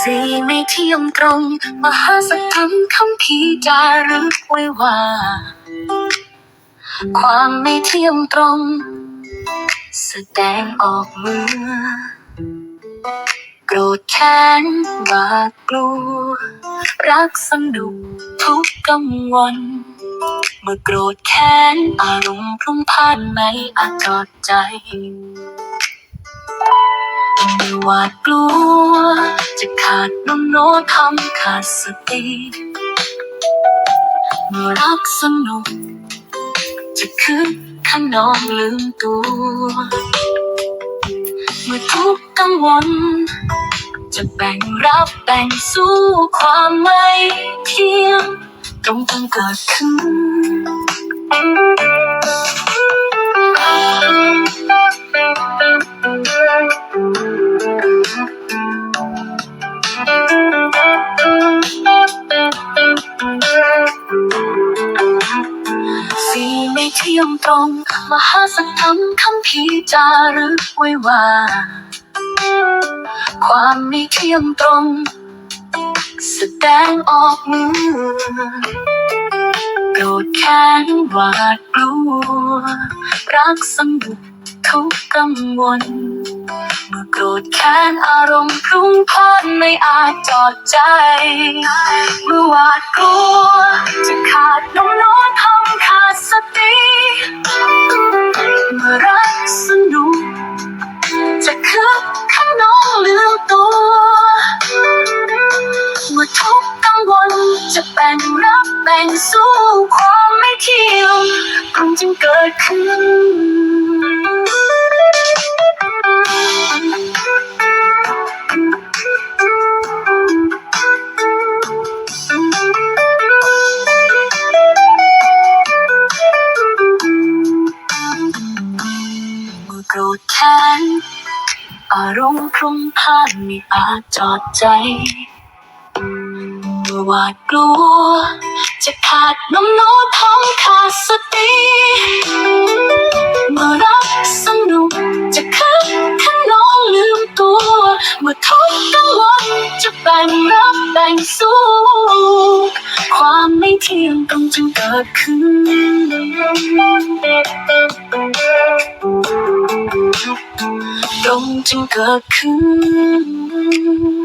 สี่ไม่เที่ยงตรง มหาสัจธรรมคำพีจารึกไว้ว่า ความไม่เที่ยงตรง แสดงออกเมื่อโกรธแค้นหวาดกลัว รักสนุกทุกกังวลเมื่อโกรธแค้นอารมณ์พรุ่งพล่านไม่อาจจอดใจ เมื่อหวาดกลัว จะขาดน้ำโน้ตทำขาดสติเมื่อรักสนุก จะคึกขนองลืมตัว เมื่อทุกข์กังวล จะแบ่งรับแบ่งสู้ความไม่เที่ยงตรงต้องเกิดขึ้น ที่ยงตรง มหาสัจธรรมคำพีจารึกไว้ว่า ความม่เที่ยงตรง แสดงออกมือโกรธแค้นหวาดกลัว รักสนุกทุกกังวลเมื่อโกรธแค้นอารมณ์รุ่งพล่านไม่อาจจอดใจ เมื่อหวาดกลัว จะขาดน้ำโน้ แบ่งรับแบ่งสู้ความไม่เที่ยงคงจึงเกิดขึ้นเมื่อโกรธแค้นอารมณ์พรุ่งพล่านไม่อาจจอดใจ หวาดกลัว จะขาดน้ำโน้ตทำขาดสติเมื่อรักสนุกจะคึกขนองลืมตัว เมื่อทุกข์กังวลจะแบ่งรับแบ่งสู้ความไม่เที่ยงตรงจึงเกิดขึ้นตรงจึงเกิดขึ้น